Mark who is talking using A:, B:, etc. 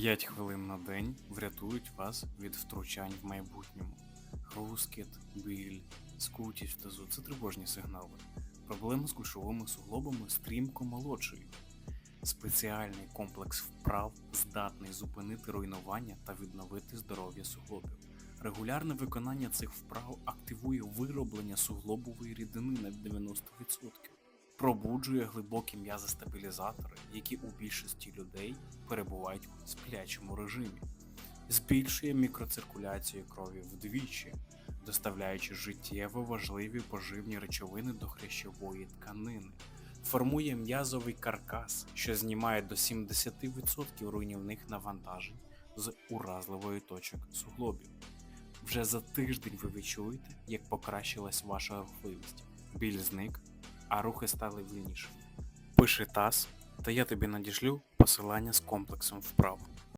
A: 5 хвилин на день врятують вас від втручань в майбутньому. Хрускіт, біль, скутість в тазу це тривожні сигнали. Проблеми з кульшовими суглобами стрімко молодшують. Спеціальний комплекс вправ здатний зупинити руйнування та відновити здоров'я суглобів. Регулярне виконання цих вправ активує вироблення суглобової рідини на 90%, пробуджує глибокі м'язостабілізатори, які у більшості людей перебувають у сплячому режимі, збільшує мікроциркуляцію крові вдвічі, доставляючи життєво важливі поживні речовини до хрящової тканини, формує м'язовий каркас, що знімає до 70% руйнівних навантажень з уразливої точок суглобів. Вже за тиждень ви відчуєте, як покращилась ваша рухливість. Біль зник, а рухи стали вільнішими. Пиши таз, та я тобі надішлю посилання з комплексом вправ.